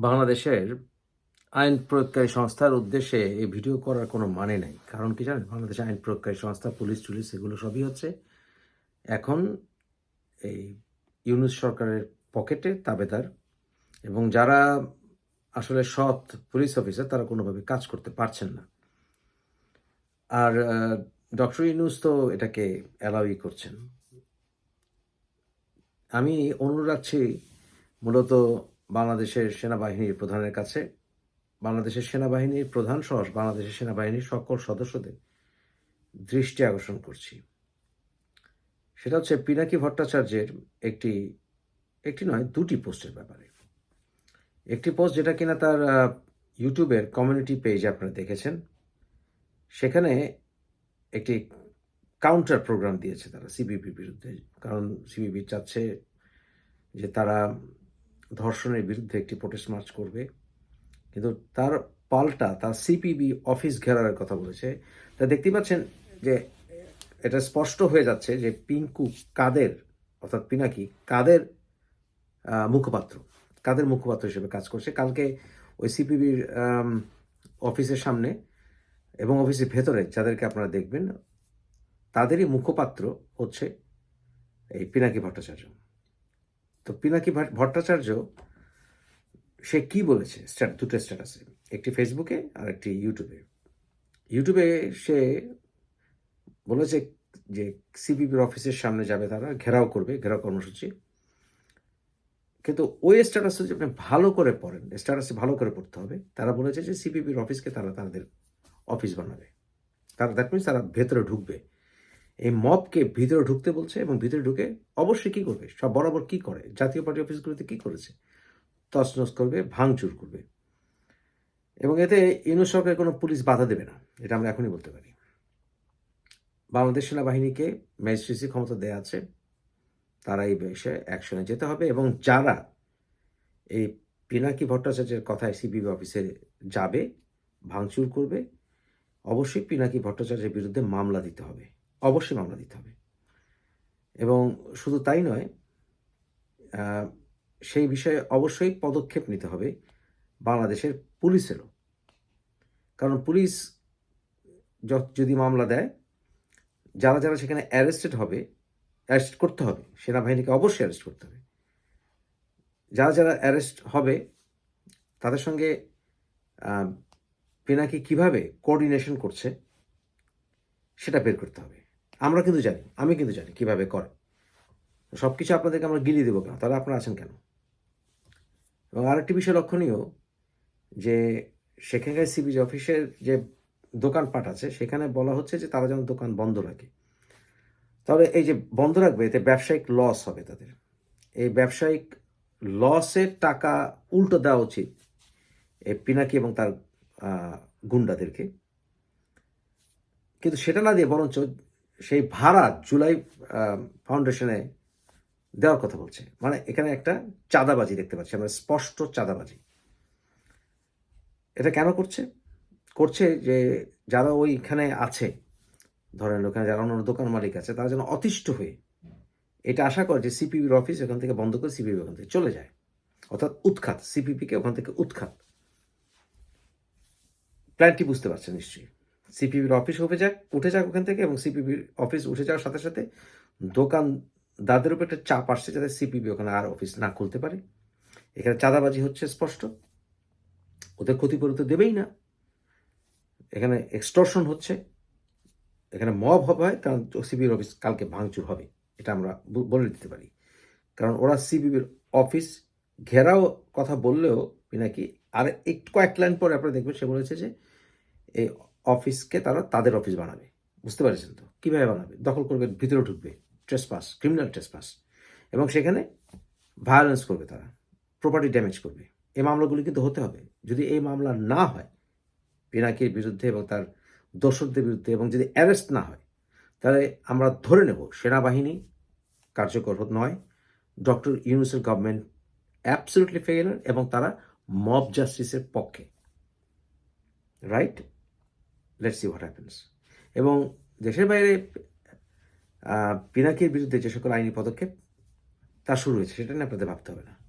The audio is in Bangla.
বাংলাদেশের আইন প্রয়োগকারী সংস্থার উদ্দেশ্যে এই ভিডিও করার কোনো মানে নেই। কারণ কি জানেন? বাংলাদেশে আইন প্রয়োগকারী সংস্থা, পুলিশ, টুলিশ এগুলো সবই হচ্ছে এখন এই ইউনুস সরকারের পকেটে তাবেদার এবং যারা আসলে সৎ পুলিশ অফিসার তারা কোনোভাবে কাজ করতে পারছেন না। আর ডক্টর ইউনুস তো এটাকে অ্যালাউই করছেন। আমি রাখছি মূলত বাংলাদেশের সেনাবাহিনীর প্রধানের কাছে, বাংলাদেশের সেনাবাহিনীর প্রধান সহ বাংলাদেশের সেনাবাহিনীর সকল সদস্যদের দৃষ্টি আকর্ষণ করছি। সেটা হচ্ছে পিনাকি ভট্টাচার্যের একটি একটি নয়, দুটি পোস্টের ব্যাপারে। একটি পোস্ট যেটা কিনা তার ইউটিউবের কমিউনিটি পেজে আপনারা দেখেছেন। সেখানে একটি কাউন্টার প্রোগ্রাম দিয়েছে তারা, সিবিপির বিরুদ্ধে। কারণ সিবিপি চাচ্ছে যে তারা ধর্ষণের বিরুদ্ধে একটি প্রোটেস্ট মার্চ করবে। কিন্তু তার পাল্টা, তার সিপিবি অফিস ঘেরার কথা বলেছে। তা দেখতেই পাচ্ছেন যে এটা স্পষ্ট হয়ে যাচ্ছে যে পিঙ্কু কাদের, অর্থাৎ পিনাকি কাদের মুখপাত্র কাদের মুখপাত্র হিসেবে কাজ করছে। কালকে ওই সিপিবির অফিসের সামনে এবং অফিসের ভেতরে যাদেরকে আপনারা দেখবেন, তাদেরই মুখপাত্র হচ্ছে এই পিনাকি ভট্টাচার্য। তো পিনাকি ভট- ভট্টাচার্য, সে কি বলেছে? দুটো স্ট্যাটাসে একটি ফেসবুকে আর একটি ইউটিউবে। ইউটিউবে সে বলেছে যে সিপিপির অফিসের সামনে যাবে তারা, ঘেরাও করবে, ঘেরাও কর্মসূচি। কিন্তু ওই স্ট্যাটাসে যদি আপনি ভালো করে পড়েন, স্ট্যাটাসে ভালো করে পড়তে হবে, তারা বলেছে যে সিপিপির অফিসকে তারা তাদের অফিস বানাবে। তারা দ্যাট মিনস তারা ভেতরে ঢুকবে। এই মবকে ভিতরে ঢুকতে বলছে এবং ভিতরে ঢুকে অবশ্যই কি করবে? সব বরাবর কি করে? জাতীয় পার্টি অফিসগুলোতে কি করেছে? তছনছ করবে, ভাঙচুর করবে। এবং এতে ইউনুস সরকারের কোনো পুলিশ বাধা দেবে না, এটা আমরা এখনই বলতে পারি। বাংলাদেশ সেনাবাহিনীকে ম্যাজিস্ট্রেসি ক্ষমতা দেওয়া আছে, তারা এই বিষয়ে অ্যাকশনে যেতে হবে এবং যারা এই পিনাকি ভট্টাচার্যের কথায় সিবিবি অফিসে যাবে, ভাঙচুর করবে, অবশ্যই পিনাকি ভট্টাচার্যের বিরুদ্ধে মামলা দিতে হবে। অবশ্যই মামলা দিতে হবে। এবং শুধু তাই নয় সেই বিষয়ে অবশ্যই পদক্ষেপ নিতে হবে বাংলাদেশের পুলিশেরও। কারণ পুলিশ যদি মামলা দেয়, যারা যারা সেখানে অ্যারেস্টেড হবে, অ্যারেস্ট করতে হবে, সেনাবাহিনীকে অবশ্যই অ্যারেস্ট করতে হবে। যারা যারা অ্যারেস্ট হবে, তাদের সঙ্গে পিনাকি কীভাবে কোঅর্ডিনেশন করছে, সেটা বের করতে হবে। আমরা কিন্তু জানি, আমি কিন্তু জানি কীভাবে করে। সব কিছু আপনাদেরকে আমরা গিলিয়ে দেবো কেন? তাহলে আপনারা আছেন কেন? এবং আরেকটি বিষয় লক্ষণীয়, যে সেখানকার সিবিজ অফিসের যে দোকানপাট আছে, সেখানে বলা হচ্ছে যে তারা যেন দোকান বন্ধ রাখে। তাহলে এই যে বন্ধ রাখবে, এতে ব্যবসায়িক লস হবে তাদের। এই ব্যবসায়িক লসের টাকা উল্টো দেওয়া উচিত এই পিনাকি এবং তার গুন্ডাদেরকে। কিন্তু সেটা না দিয়ে বরঞ্চ সেই ভাড়া জুলাই ফাউন্ডেশনে দেওয়ার কথা বলছে। মানে এখানে একটা চাঁদাবাজি দেখতে পাচ্ছি আমরা, স্পষ্ট চাঁদাবাজি। এটা কেন করছে? করছে যে যারা ওইখানে আছে, ধরেন ওখানে যারা অন্য দোকান মালিক আছে, তারা যেন অতিষ্ঠ হয়ে এটা আশা করে যে সিপিবির অফিস ওখান থেকে বন্ধ করে সিপিবি ওখান থেকে চলে যায়। অর্থাৎ উৎখাত সিপিপিকে ওখান থেকে উৎখাত। প্ল্যানটি বুঝতে পারছেন নিশ্চয়ই। সিপিবির অফিস উঠে যাক উঠে যাক ওখান থেকে এবং সিপিবির অফিস উঠে যাওয়ার সাথে সাথে দোকান দাদের উপর একটা চাপ আসছে যাতে সিপিবি ওখানে আর অফিস না খুলতে পারে। এখানে চাঁদাবাজি হচ্ছে স্পষ্ট। ওদের ক্ষতিপূরণ তো দেবেই না। এখানে এক্সটর্শন হচ্ছে। এখানে মব হবে হয়, কারণ সিবির অফিস কালকে ভাঙচুর হবে, এটা আমরা বলে দিতে পারি। কারণ ওরা সিপিবির অফিস ঘেরাও কথা বললেও নাকি আর একটু কয়েক লাইন পরে আপনারা দেখবেন সে বলেছে যে এই অফিসকে তারা তাদের অফিস বানাবে। বুঝতে পারছেন তো? কীভাবে বানাবে? দখল করবে, ভিতরে ঢুকবে। ট্রেসপাস ক্রিমিনাল ট্রেসপাস এবং সেখানে ভায়োলেন্স করবে তারা প্রপার্টি ড্যামেজ করবে। এই মামলাগুলি কিন্তু হতে হবে। যদি এই মামলা না হয়, পিনাকির বিরুদ্ধে এবং তার দোষরদের বিরুদ্ধে এবং যদি অ্যারেস্ট না হয়, তাহলে আমরা ধরে নেব, সেনাবাহিনী কার্যকর নয়। ডক্টর ইউনুসের গভর্নমেন্ট অ্যাবসলিউটলি ফেইলার এবং তারা মব জাস্টিসের পক্ষে। Right let's see what happens এবং দেশের বাইরে পিনাকির বিরুদ্ধে যে সকল আইনি পদক্ষেপ, তা শুরু হয়েছে, সেটা নিয়ে আপনাদের ভাবতে হবে না।